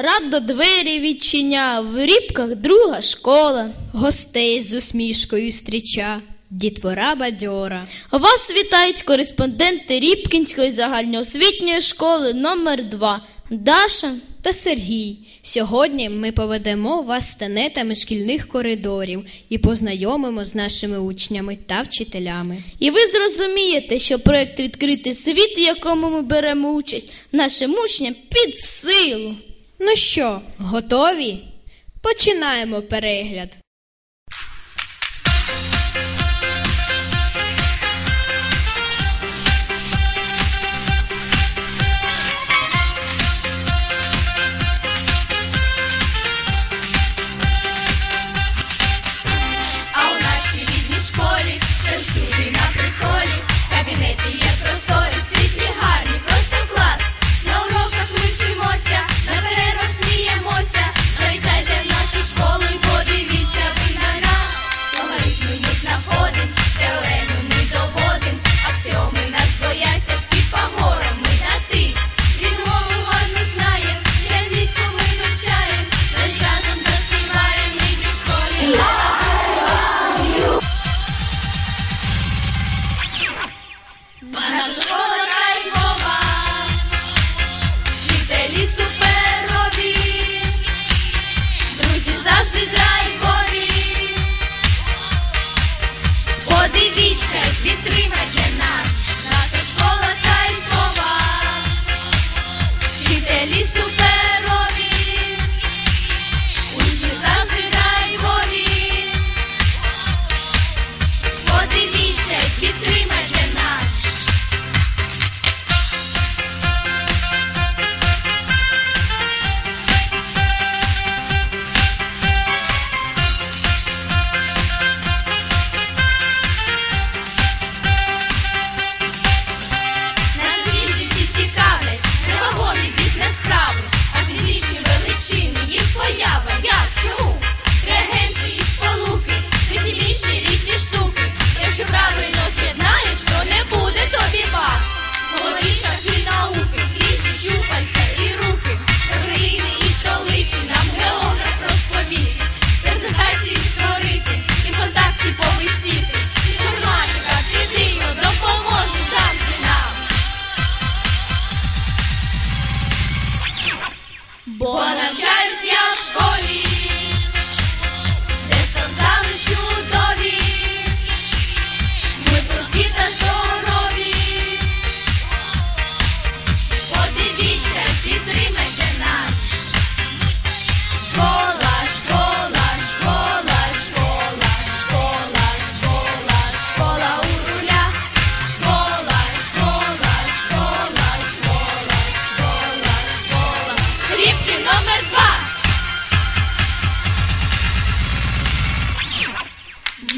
Рад до двері відчиняв, в рібках друга школа, гостей з усмішкою стріча, дітвора бадьора. Вас вітають кореспонденти Рібкінської загальноосвітньої школи номер 2 Даша та Сергій. Сьогодні ми поведемо вас стенетами шкільних коридорів і познайомимо з нашими учнями та вчителями. І ви зрозумієте, що проект Відкритий світ, в якому ми беремо участь, нашим учням під силу. Ну що, готові? Починаємо перегляд.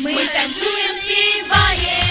Ми танцюємо, співаємо.